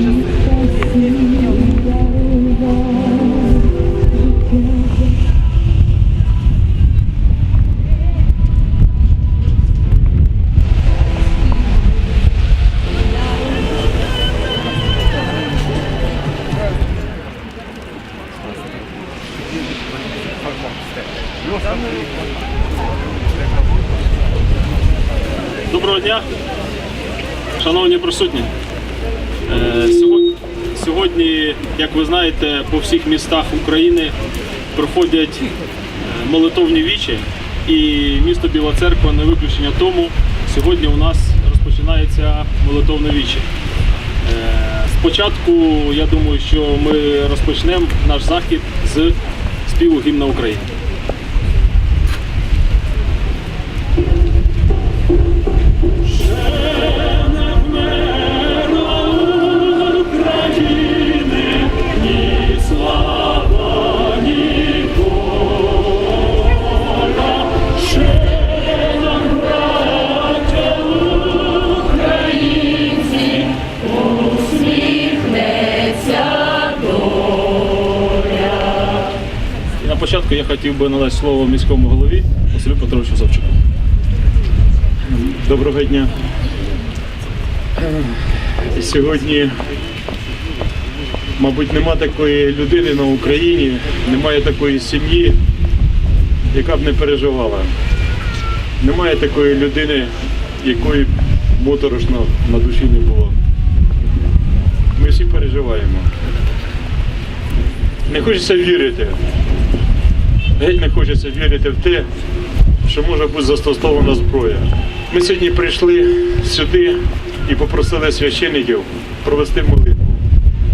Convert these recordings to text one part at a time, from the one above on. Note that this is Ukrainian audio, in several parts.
believe по всіх містах України проходять е, молитовні вічі, і місто Біла Церква не виключення тому. Сьогодні у нас розпочинається молитовне віче. Е, Спочатку я думаю, що ми розпочнемо наш захід з співу гімна України. Початку я хотів би надати слово міському голові Василю Петровичу Савчуку. Доброго дня. Сьогодні, мабуть, нема такої людини на Україні, немає такої сім'ї, яка б не переживала. Немає такої людини, якої моторошно на душі не було. Ми всі переживаємо. Не хочеться вірити. Геть не хочеться вірити в те, що може бути застосована зброя. Ми сьогодні прийшли сюди і попросили священиків провести молитву.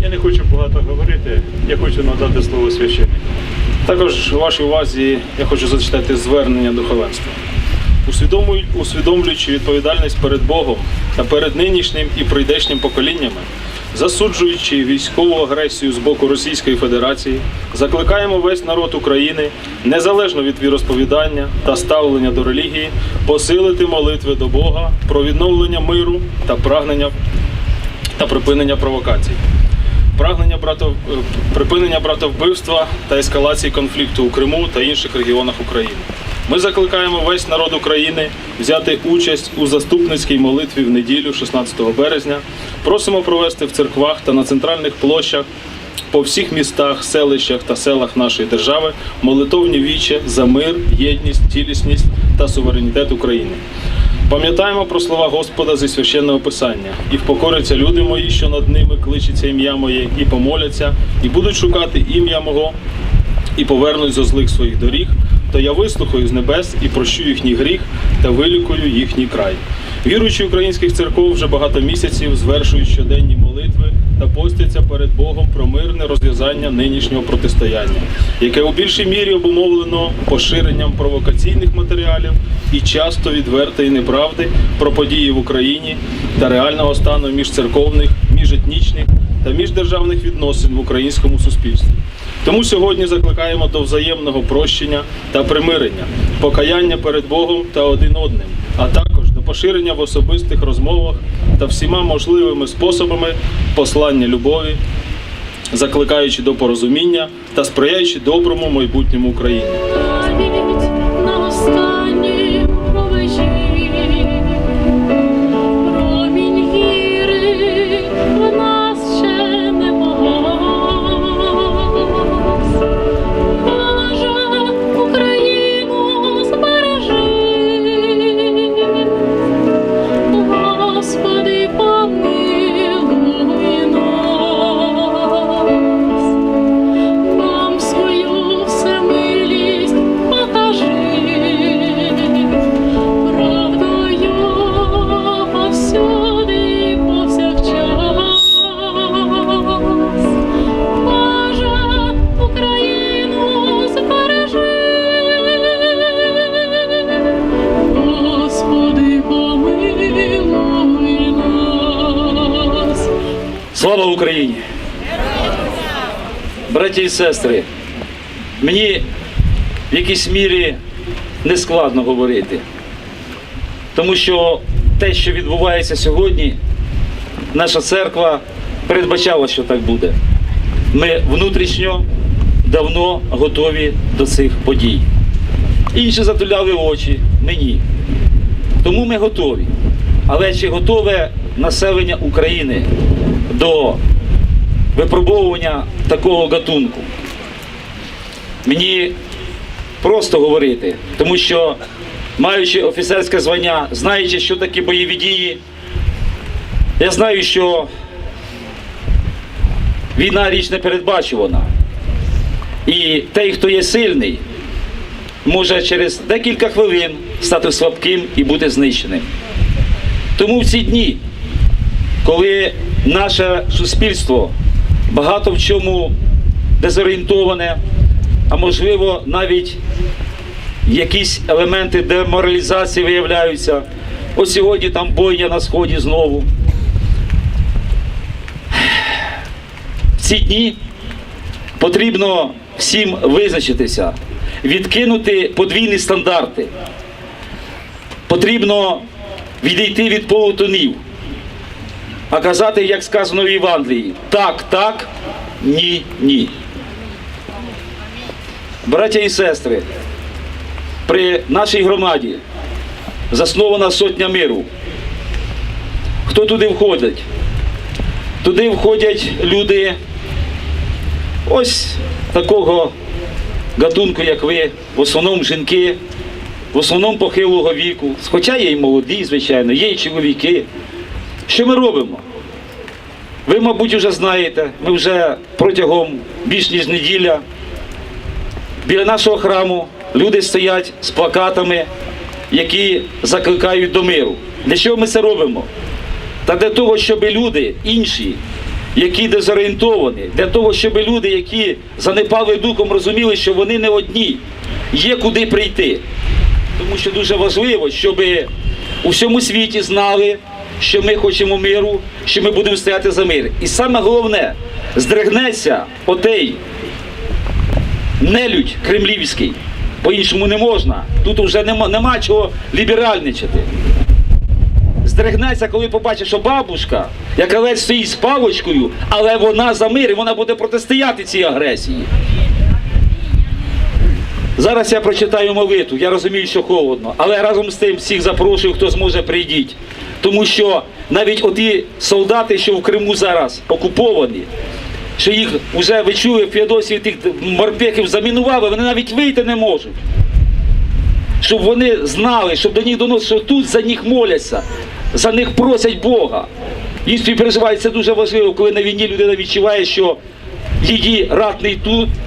Я не хочу багато говорити, я хочу надати слово священнику. Також вашій увазі я хочу зачитати звернення духовенства. Усвідомлюючи відповідальність перед Богом та перед нинішнім і прийдешнім поколіннями, засуджуючи військову агресію з боку Російської Федерації, закликаємо весь народ України, незалежно від віросповідання та ставлення до релігії, посилити молитви до Бога про відновлення миру та прагнення та припинення провокацій прагнення брато... е, припинення братовбивства та ескалації конфлікту у Криму та інших регіонах України. Ми закликаємо весь народ України взяти участь у заступницькій молитві в неділю, 16 березня. Просимо провести в церквах та на центральних площах по всіх містах, селищах та селах нашої держави молитовні віче за мир, єдність, цілісність та суверенітет України. Пам'ятаємо про слова Господа зі священного писання, і впокоряться люди мої, що над ними кличеться ім'я моє, і помоляться, і будуть шукати ім'я мого, і повернуть зо злих своїх доріг, то я вислухаю з небес і прощу їхній гріх та вилікую їхній край. Віруючі українських церков вже багато місяців звершують щоденні молитви та постяться перед Богом про мирне розв'язання нинішнього протистояння, яке у більшій мірі обумовлено поширенням провокаційних матеріалів і часто відвертої неправди про події в Україні та реального стану міжцерковних, міжетнічних та міждержавних відносин в українському суспільстві. Тому сьогодні закликаємо до взаємного прощення та примирення, покаяння перед Богом та один одним, а також до поширення в особистих розмовах та всіма можливими способами послання любові, закликаючи до порозуміння та сприяючи доброму майбутньому України. Україні! Браті і сестри, мені в якійсь мірі не складно говорити, тому що те, що відбувається сьогодні, наша церква передбачало, що так буде. Ми внутрішньо давно готові до цих подій. Інші затуляли очі, мені. Тому ми готові. Але чи готове населення України до випробовування такого гатунку? Мені просто говорити, тому що, маючи офіцерське звання, знаючи, що такі бойові дії, я знаю, що війна річ не передбачувана. І той, хто є сильний, може через декілька хвилин стати слабким і бути знищеним. Тому в ці дні, коли наше суспільство багато в чому дезорієнтоване, а можливо навіть якісь елементи деморалізації виявляються. Ось сьогодні там бойня на сході знову. В ці дні потрібно всім визначитися, відкинути подвійні стандарти. Потрібно відійти від полутонів, а казати, як сказано в Євангелії, так, так, ні, ні. Браття і сестри, при нашій громаді заснована сотня миру. Хто туди входить? Туди входять люди ось такого гатунку, як ви, в основному жінки, в основному похилого віку. Хоча є і молоді, звичайно, є і чоловіки. Що ми робимо? Ви, мабуть, вже знаєте, ми вже протягом більш ніж неділя біля нашого храму люди стоять з плакатами, які закликають до миру. Для чого ми це робимо? Та для того, щоб люди інші, які дезорієнтовані, для того, щоб люди, які занепали духом, розуміли, що вони не одні, є куди прийти. Тому що дуже важливо, щоб у всьому світі знали, що ми хочемо миру, що ми будемо стояти за мир. І саме головне, здригнеться отей нелюдь кремлівський. По-іншому не можна. Тут вже нема, нема чого ліберальничати. Здригнеться, коли побачить, що бабушка, яка ледь стоїть з палочкою, але вона за мир і вона буде протистояти цій агресії. Зараз я прочитаю молитву, я розумію, що холодно, але разом з тим всіх запрошую, хто зможе прийдіть. Тому що навіть оті солдати, що в Криму зараз окуповані, що їх вже ви чули в Феодосії тих морпехів замінували, вони навіть вийти не можуть. Щоб вони знали, щоб до них доносили, що тут за них моляться, за них просять Бога. Їм співпереживають, це дуже важливо, коли на війні людина відчуває, що її ратний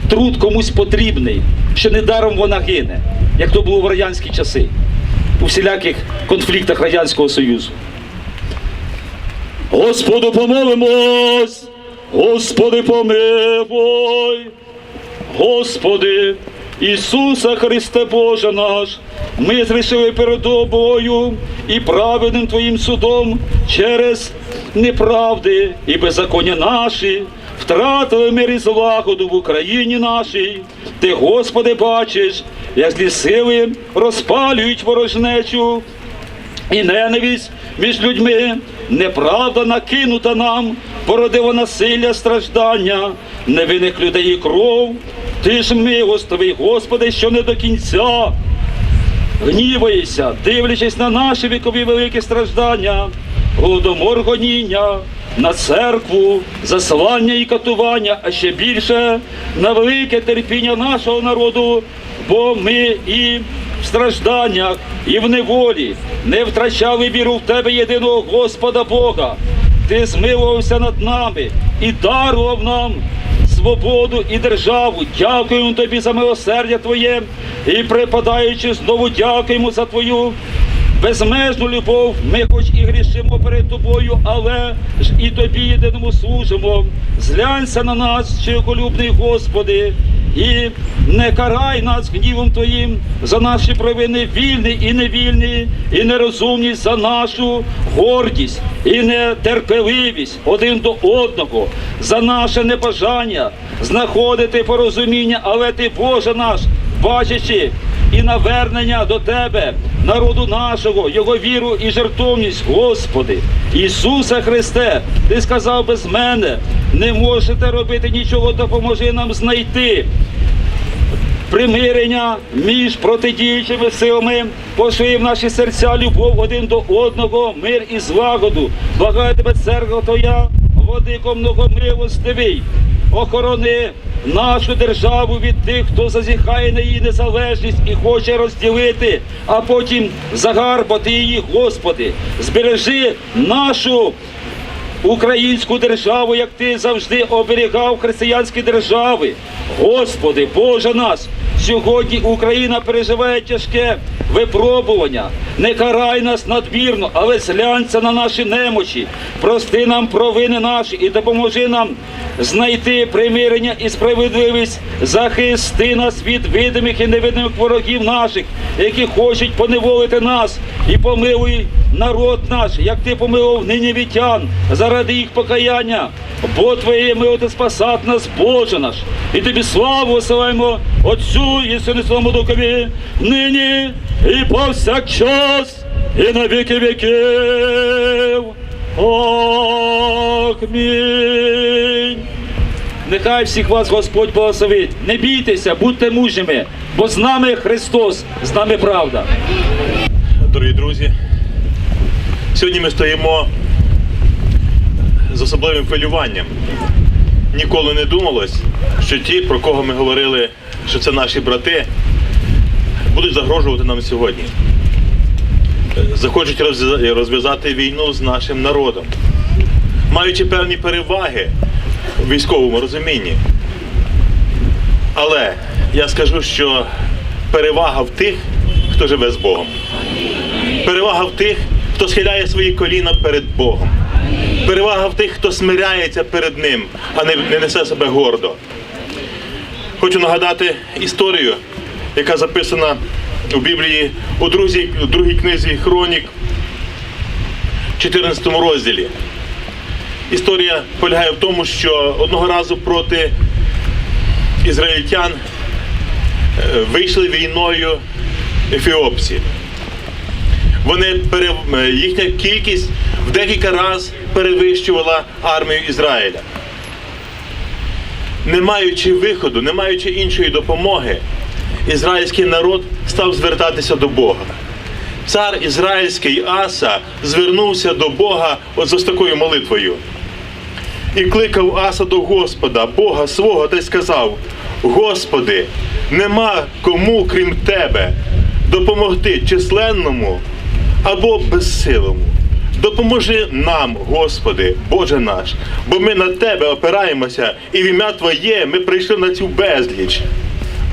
труд комусь потрібний, що недаром вона гине, як то було в радянські часи, у всіляких конфліктах Радянського Союзу. Господу помолимось, Господи помилуй, Господи, Ісуса Христе Боже наш, ми зрішили перед Тобою і праведним Твоїм судом через неправди і беззаконня наші, втратили мир і злагоду в Україні нашій. Ти, Господи, бачиш, як злі сили розпалюють ворожнечу і ненависть між людьми, неправда накинута нам, породило насилля, страждання, невинних людей і кров. Ти ж милостивий, Господи, що не до кінця. Гніваєшся, дивлячись на наші вікові великі страждання, голодомор гоніння, на церкву, заслання і катування, а ще більше на велике терпіння нашого народу, бо ми і в стражданнях, і в неволі не втрачали віру в Тебе єдиного Господа Бога. Ти змилувався над нами і дарував нам свободу і державу. Дякуємо тобі за милосердя Твоє і припадаючи знову дякуємо за Твою безмежну любов. Ми хоч і грішимо перед тобою, але ж і тобі єдиному служимо. Зглянься на нас, чоловіколюбний Господи, і не карай нас гнівом Твоїм за наші провини вільні і невільні, і нерозумність за нашу гордість і нетерпеливість один до одного, за наше небажання знаходити порозуміння, але ти, Боже наш, бачачи і навернення до Тебе, народу нашого, Його віру і жертовність, Господи. Ісусе Христе, Ти сказав без мене, не можете робити нічого, допоможи нам знайти примирення між протидіючими силами, пошли в наші серця любов один до одного, мир і злагоду. Благаю тебе, церква Твоя, владико многомилостивий, охорони нашу державу від тих, хто зазіхає на її незалежність і хоче розділити, а потім загарбати її, Господи. Збережи нашу українську державу, як ти завжди оберігав християнські держави. Господи, Боже наш, сьогодні Україна переживає тяжке випробування. Не карай нас надмірно, але зглянься на наші немочі. Прости нам провини наші і допоможи нам знайти примирення і справедливість. Захисти нас від видимих і невидимих ворогів наших, які хочуть поневолити нас, і помилуй народ наш, як ти помилував нині вітян заради їх покаяння. Бо Твоє милоти спасат нас, Боже наш. І тобі славу висилаємо Отцю і Сину Святому Духові, нині і повсякчас, і на віки віків. Амінь. Нехай всіх вас Господь благословить. Не бійтеся, будьте мужніми, бо з нами Христос, з нами правда. Дорогі друзі, сьогодні ми стоїмо з особливим хвилюванням. Ніколи не думалось, що ті, про кого ми говорили, що це наші брати, будуть загрожувати нам сьогодні. Захочуть розв'язати війну з нашим народом, маючи певні переваги в військовому розумінні. Але я скажу, що перевага в тих, хто живе з Богом. Перевага в тих, хто схиляє свої коліна перед Богом. Перевага в тих, хто смиряється перед Ним, а не, не несе себе гордо. Хочу нагадати історію, яка записана у Біблії у другій, у другій книзі Хронік, 14 розділі. Історія полягає в тому, що одного разу проти ізраїльтян е, вийшли війною ефіопці. Вони е, їхня кількість в декілька разів перевищувала армію Ізраїля. Не маючи виходу, не маючи іншої допомоги, ізраїльський народ став звертатися до Бога. Цар ізраїльський Аса звернувся до Бога от з такою молитвою. І кликав Аса до Господа, Бога свого, та й сказав: Господи, нема кому, крім Тебе, допомогти численному або безсилому. Допоможи нам, Господи, Боже наш, бо ми на Тебе опираємося, і в ім'я Твоє ми прийшли на цю безліч.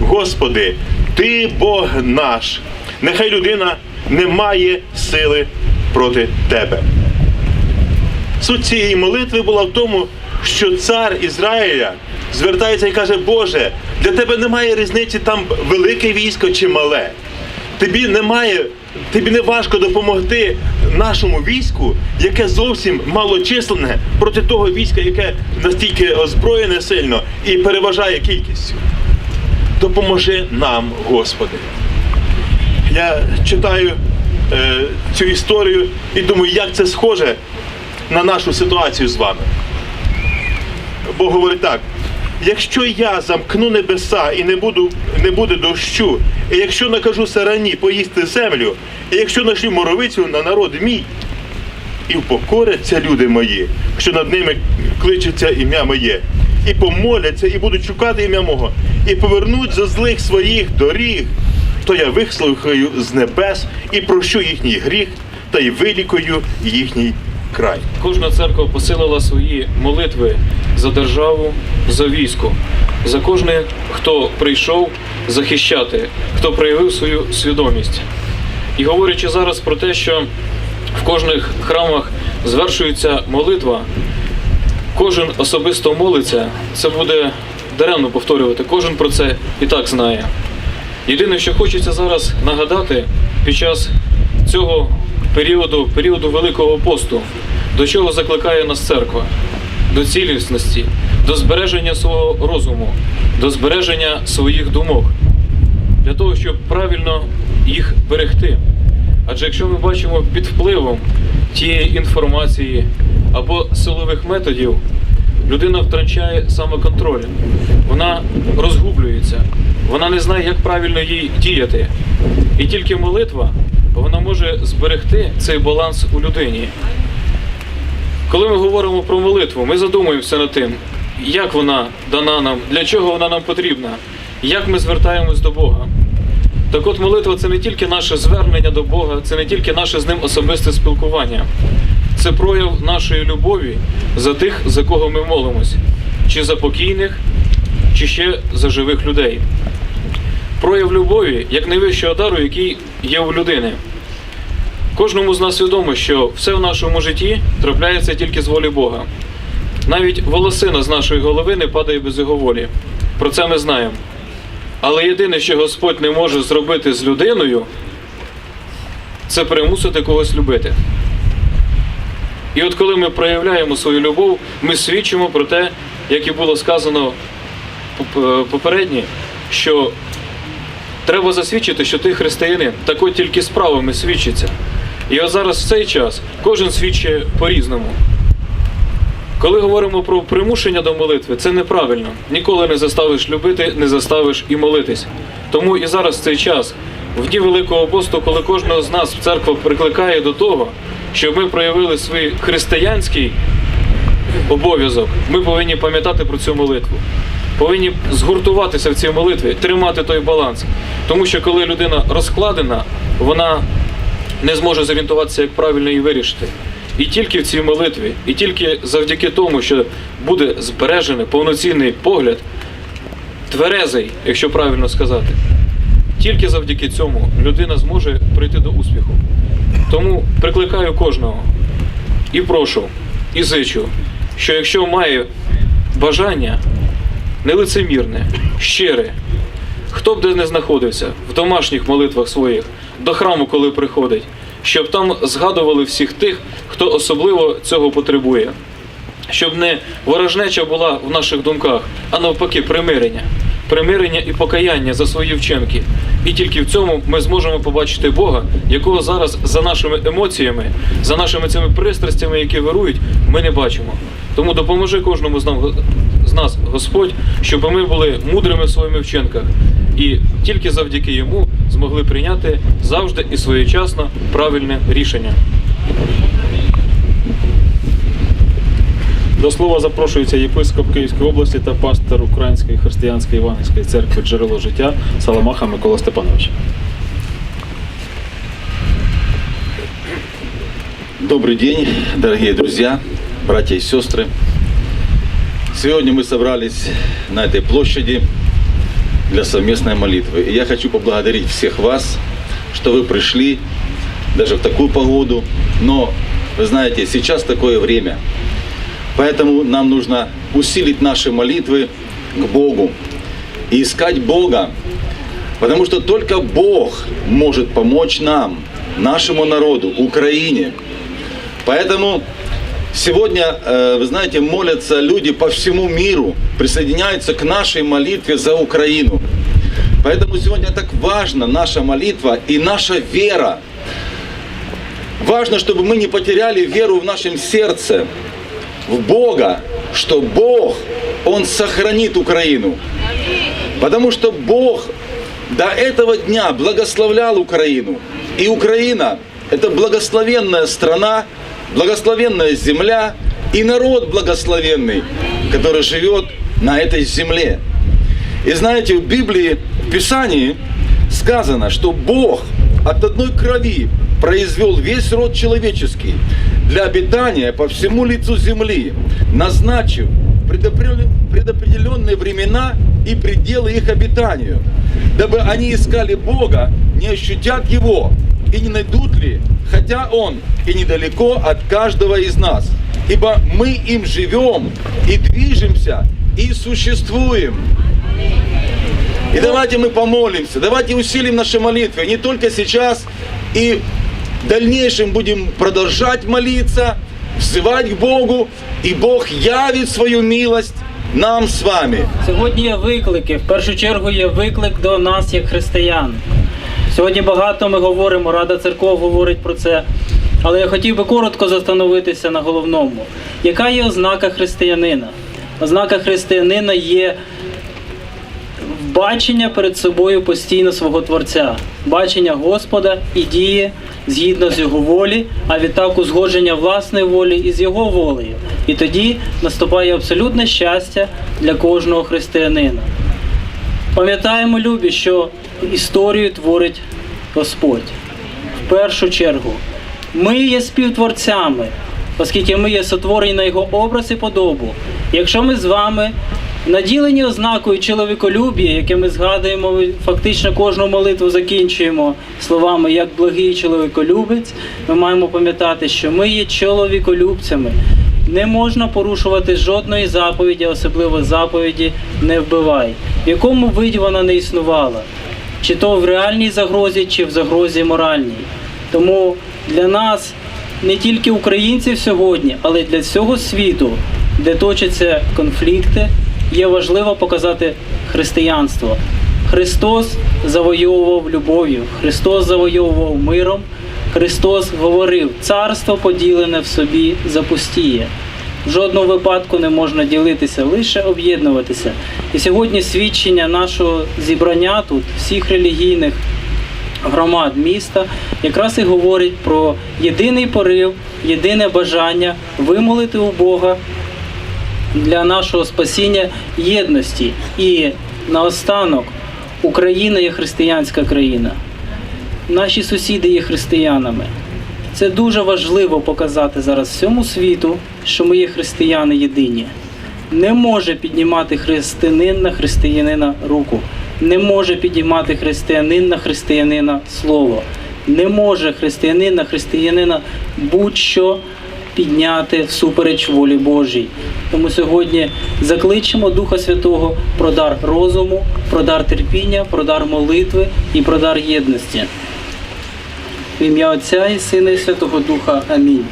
Господи, Ти Бог наш. Нехай людина не має сили проти Тебе. Суть цієї молитви була в тому, що цар Ізраїля звертається і каже, Боже, для тебе немає різниці там велике військо чи мале. Тобі немає, тобі не важко допомогти нашому війську, яке зовсім малочисленне проти того війська, яке настільки озброєне сильно і переважає кількістю. Допоможи нам, Господи. Я читаю е, цю історію і думаю, як це схоже на нашу ситуацію з вами. Бог говорить так: якщо я замкну небеса і не буду, не буде дощу, і якщо накажу сарані поїсти землю, і якщо нашлю моровицю на народ мій, і впокоряться люди мої, що над ними кличеться ім'я моє, і помоляться, і будуть шукати ім'я мого, і повернуть за злих своїх доріг, то я вислухаю з небес і прощу їхній гріх, та й вилікую їхній край. Кожна церква посилила свої молитви за державу, за військо, за кожне, хто прийшов захищати, хто проявив свою свідомість. І говорячи зараз про те, що в кожних храмах звершується молитва, кожен особисто молиться, це буде даремно повторювати. Кожен про це і так знає. Єдине, що хочеться зараз нагадати під час цього періоду, періоду Великого посту, до чого закликає нас церква? До цілісності, до збереження свого розуму, до збереження своїх думок, для того, щоб правильно їх берегти. Адже якщо ми бачимо під впливом тієї інформації або силових методів, людина втрачає самоконтроль, вона розгублюється, вона не знає, як правильно їй діяти. І тільки молитва вона може зберегти цей баланс у людині. Коли ми говоримо про молитву, ми задумуємося над тим, як вона дана нам, для чого вона нам потрібна, як ми звертаємось до Бога. Так от молитва це не тільки наше звернення до Бога, це не тільки наше з ним особисте спілкування, це прояв нашої любові за тих, за кого ми молимось, чи за покійних, чи ще за живих людей. Прояв любові як найвищого дару, який є у людини. Кожному з нас відомо, що все в нашому житті трапляється тільки з волі Бога. Навіть волосина з нашої голови не падає без його волі. Про це ми знаємо. Але єдине, що Господь не може зробити з людиною, це примусити когось любити. І от коли ми проявляємо свою любов, ми свідчимо про те, як і було сказано поп- попередньо, що треба засвідчити, що ти християнин. Так от тільки справами свідчиться. І от зараз в цей час кожен свідчить по-різному. Коли говоримо про примушення до молитви, це неправильно. Ніколи не заставиш любити, не заставиш і молитись. Тому і зараз в цей час, в дні Великого посту, коли кожного з нас церква прикликає до того, щоб ми проявили свій християнський обов'язок, ми повинні пам'ятати про цю молитву. Повинні згуртуватися в цій молитві, тримати той баланс. Тому що коли людина розкладена, вона не зможе зорієнтуватися, як правильно її вирішити. І тільки в цій молитві, і тільки завдяки тому, що буде збережений повноцінний погляд, тверезий, якщо правильно сказати, тільки завдяки цьому людина зможе прийти до успіху. Тому прикликаю кожного і прошу, і зичу, що якщо має бажання нелицемірне, щире, хто б де не знаходився в домашніх молитвах своїх, до храму, коли приходить, щоб там згадували всіх тих, хто особливо цього потребує. Щоб не ворожнеча була в наших думках, а навпаки, примирення. Примирення і покаяння за свої вчинки. І тільки в цьому ми зможемо побачити Бога, якого зараз за нашими емоціями, за нашими цими пристрастями, які вирують, ми не бачимо. Тому допоможи кожному з нас, Господь, щоб ми були мудрими в своїх вчинках і тільки завдяки йому змогли прийняти завжди і своєчасно правильне рішення. До слова запрошується єпископ Київської області та пастор Української християнської Іванівської церкви Джерело життя Саламаха Микола Степанович. Добрый день, дорогие друзья, братья и сестры. Сегодня мы собрались на этой площади Для совместной молитвы. И я хочу поблагодарить всех вас, что вы пришли даже в такую погоду. Но, вы знаете, сейчас такое время. Поэтому нам нужно усилить наши молитвы к Богу и искать Бога, потому что только Бог может помочь нам, нашему народу, Украине. Поэтому сегодня, э, вы знаете, молятся люди по всему миру, присоединяются к нашей молитве за Украину. Поэтому сегодня так важна наша молитва и наша вера. Важно, чтобы мы не потеряли веру в нашем сердце, в Бога, что Бог, Он сохранит Украину. Потому что Бог до этого дня благословлял Украину. И Украина – это благословенная страна, благословенная земля и народ благословенный, который живет на этой земле. И знаете, в Библии, в Писании сказано, что Бог от одной крови произвел весь род человеческий для обитания по всему лицу земли, назначив предопределен- предопределенные времена и пределы их обитанию, дабы они искали Бога, не ощутят Его и не найдут ли, хотя Он и недалеко от каждого из нас. Ибо мы им живем и движемся и существуем. И давайте мы помолимся, давайте усилим наши молитвы, не только сейчас, и в дальнейшем будем продолжать молиться, взывать к Богу, и Бог явит свою милость нам с вами. Сьогодні є виклики. В першу чергу є виклик до нас, як християн. Сьогодні багато ми говоримо, Рада церков говорить про це. Але я хотів би коротко застановитися на головному. Яка є ознака християнина? Ознака християнина є бачення перед собою постійно свого Творця, бачення Господа і діє згідно з Його волі, а відтак узгодження власної волі із Його волею. І тоді наступає абсолютне щастя для кожного християнина. Пам'ятаємо, любі, що історію творить Господь. В першу чергу, ми є співтворцями, оскільки ми є сотворені на його образ і подобу. Якщо ми з вами наділені ознакою чоловіколюбія, яке ми згадуємо, фактично кожну молитву закінчуємо словами як благий чоловіколюбець, ми маємо пам'ятати, що ми є чоловіколюбцями. Не можна порушувати жодної заповіді, особливо заповіді не вбивай, в якому виді вона не існувала, чи то в реальній загрозі, чи в загрозі моральній. Тому для нас, не тільки українців сьогодні, але й для всього світу, де точаться конфлікти, є важливо показати християнство. Христос завойовував любов'ю, Христос завойовував миром, Христос говорив, царство поділене в собі запустіє. В жодному випадку не можна ділитися, лише об'єднуватися. І сьогодні свідчення нашого зібрання тут, всіх релігійних громад міста, якраз і говорить про єдиний порив, єдине бажання вимолити у Бога для нашого спасіння єдності. І наостанок Україна є християнська країна. Наші сусіди є християнами. Це дуже важливо показати зараз всьому світу, що ми є християни єдині. Не може піднімати християнин на християнина руку. Не може піднімати християнин на християнина слово. Не може християнин на християнина будь-що підняти всупереч волі Божій. Тому сьогодні закличемо Духа Святого про дар розуму, про дар терпіння, про дар молитви і про дар єдності. В ім'я Отця і Сина і Святого Духа. Амінь.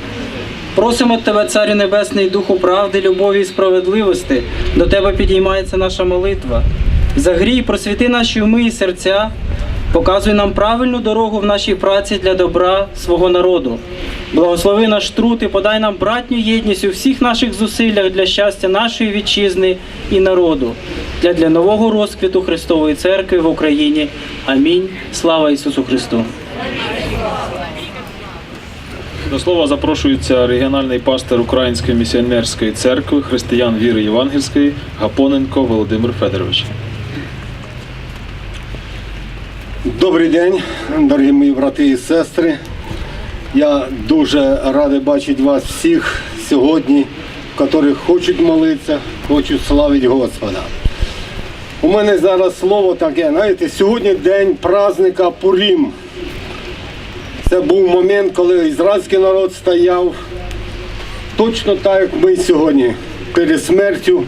Просимо тебе, Царю Небесний, Духу правди, любові і справедливості. До тебе підіймається наша молитва. Загрій, просвіти наші уми і серця, показуй нам правильну дорогу в нашій праці для добра свого народу. Благослови наш труд і подай нам братню єдність у всіх наших зусиллях для щастя нашої вітчизни і народу, для, для нового розквіту Христової Церкви в Україні. Амінь. Слава Ісусу Христу! До слова запрошується регіональний пастор Української місіонерської церкви християн віри Євангельської Гапоненко Володимир Федорович. Добрий день, дорогі мої брати і сестри. Я дуже радий бачити вас всіх сьогодні, які хочуть молитися, хочуть славити Господа. У мене зараз слово таке, знаєте, сьогодні день праздника Пурім. Це був момент, коли ізраїльський народ стояв точно так, як ми сьогодні, перед смертю,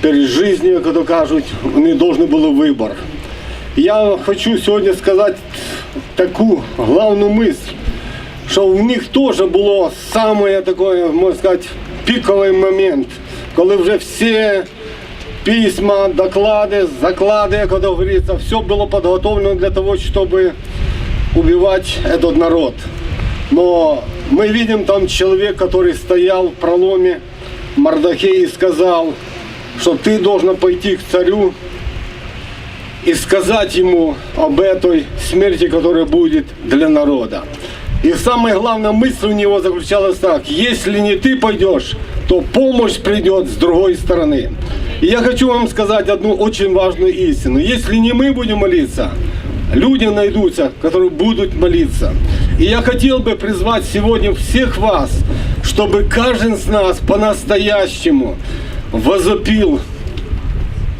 перед життю, як то кажуть, вони повинні були вибір. Я хочу сьогодні сказати таку головну мисль, що в них теж було саме такий, можна сказати, піковий момент, коли вже всі письма, доклади, заклади, як это говорится, все было подготовлено для того, чтобы убивать этот народ. Но мы видим там человек, который стоял в проломе Мардахей и сказал, что ты должна пойти к царю и сказать ему об этой смерти, которая будет для народа. И самая главная мысль у него заключалась так, если не ты пойдешь, то помощь придет с другой стороны. И я хочу вам сказать одну очень важную истину. Если не мы будем молиться, люди найдутся, которые будут молиться. И я хотел бы призвать сегодня всех вас, чтобы каждый из нас по-настоящему возопил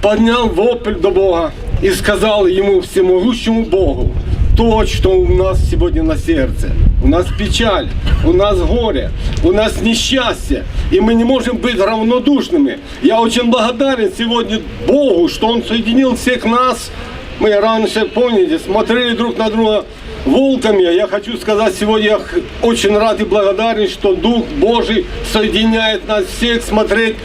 поднял вопль до Бога и сказал ему всемогущему Богу то, что у нас сегодня на сердце. У нас печаль, у нас горе, у нас несчастье, и мы не можем быть равнодушными. Я очень благодарен сегодня Богу, что Он соединил всех нас. Мы раньше, помните, смотрели друг на друга волками. Я хочу сказать, сегодня я очень рад и благодарен, что Дух Божий соединяет нас всех смотреть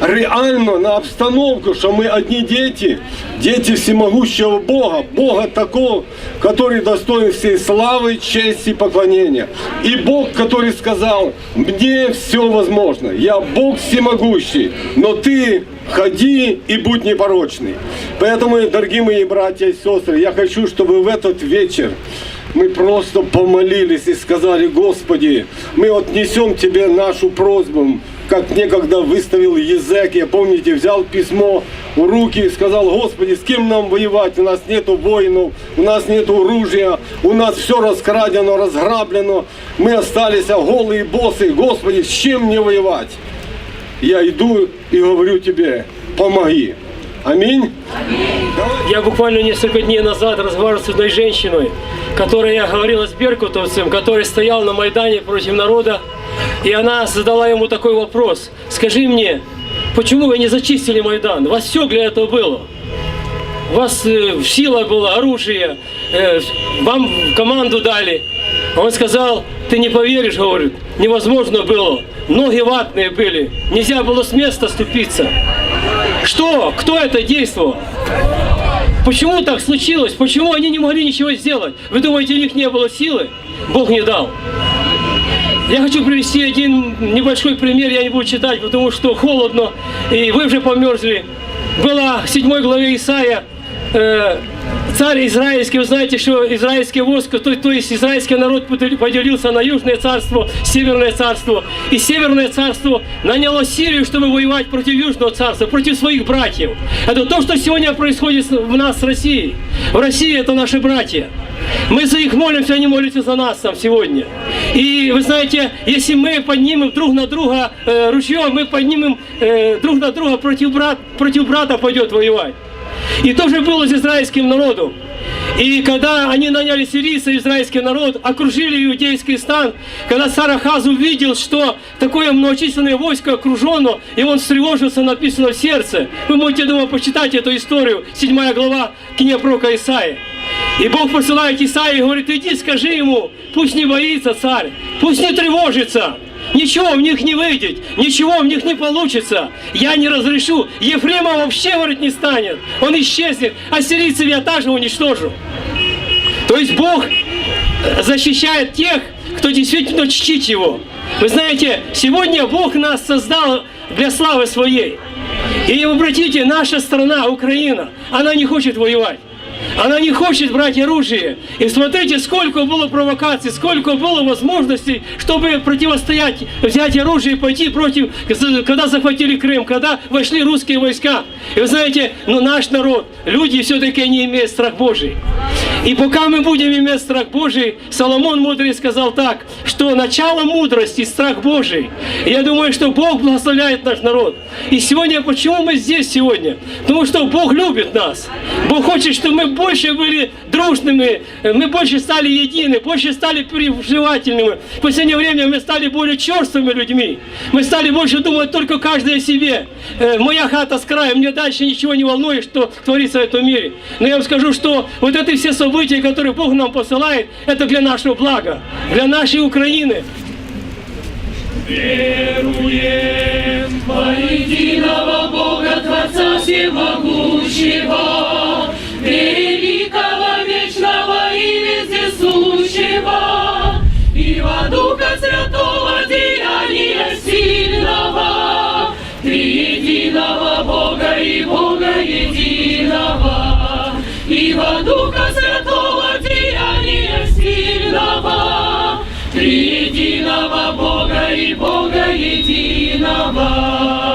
реально на обстановку, что мы одни дети, дети всемогущего Бога, Бога такого, который достоин всей славы, чести и поклонения. И Бог, который сказал, мне все возможно, я Бог всемогущий, но ты ходи и будь непорочный. Поэтому, дорогие мои братья и сестры, я хочу, чтобы в этот вечер мы просто помолились и сказали, Господи, мы вот несем Тебе нашу просьбу, как некогда выставил язык, я помните, взял письмо в руки и сказал, Господи, с кем нам воевать? У нас нету воинов, у нас нету оружия, у нас все раскрадено, разграблено, мы остались голые боссы. Господи, с чем мне воевать? Я иду и говорю тебе, помоги. Аминь. Я буквально несколько дней назад разговаривал с одной женщиной, которая говорила с беркутовцем, который стоял на Майдане против народа, и она задала ему такой вопрос. Скажи мне, почему вы не зачистили Майдан? У вас все для этого было. У вас э, сила была, оружие, э, вам команду дали. Он сказал, ты не поверишь, говорит, невозможно было. Ноги ватные были, нельзя было с места ступиться. Что? Кто это действовал? Почему так случилось? Почему они не могли ничего сделать? Вы думаете, у них не было силы? Бог не дал. Я хочу привести один небольшой пример, я не буду читать, потому что холодно, и вы уже померзли. Была в 7 главе Исаия, э, царь израильский, вы знаете, что израильское войско, то, то есть израильский народ подел- поделился на южное царство, северное царство. И северное царство наняло Сирию, чтобы воевать против южного царства, против своих братьев. Это то, что сегодня происходит с- в нас с Россией. В России это наши братья. Мы за них молимся, они молятся за нас там сегодня. И вы знаете, если мы поднимем друг на друга э, ружье, мы поднимем э, друг на друга против, брат, против брата пойдет воевать. И то же было с израильским народом. И когда они наняли сирийцев, израильский народ, окружили иудейский стан, когда царь Ахаз увидел, что такое многочисленное войско окружено, и он встревожился, написано в сердце. Вы можете, думаю, почитать эту историю, 7 глава книги пророка Исаия. И Бог посылает Исаия и говорит, иди скажи ему, пусть не боится царь, пусть не тревожится. Ничего в них не выйдет, ничего в них не получится. Я не разрешу. Ефрема вообще, говорит, не станет. Он исчезнет. А сирийцев я также уничтожу. То есть Бог э, защищает тех, кто действительно чтит Его. Вы знаете, сегодня Бог нас создал для славы Своей. И обратите, наша страна, Украина, она не хочет воевать. Она не хочет брать оружие. И смотрите, сколько было провокаций, сколько было возможностей, чтобы противостоять, взять оружие и пойти против, когда захватили Крым, когда вошли русские войска. И вы знаете, но наш народ, люди все-таки не имеют страх Божий. И пока мы будем иметь страх Божий, Соломон мудрый сказал так, что начало мудрости – страх Божий. Я думаю, что Бог благословляет наш народ. И сегодня, почему мы здесь сегодня? Потому что Бог любит нас. Бог хочет, чтобы мы больше были дружными, мы больше стали едины, больше стали переживательными. В последнее время мы стали более черствыми людьми. Мы стали больше думать только каждый о себе. Э, Моя хата с края, мне дальше ничего не волнует, что творится в этом мире. Но я вам скажу, что вот эти все события, которые Бог нам посылает, это для нашего блага, для нашей Украины. единого Бога, Творца Всемогущего, великого, вечного и вездесущего, и во Духа Святого деяния сильного, триединого Бога и Бога единого, и во Духа Святого сильного, триединого Бога и Бога единого.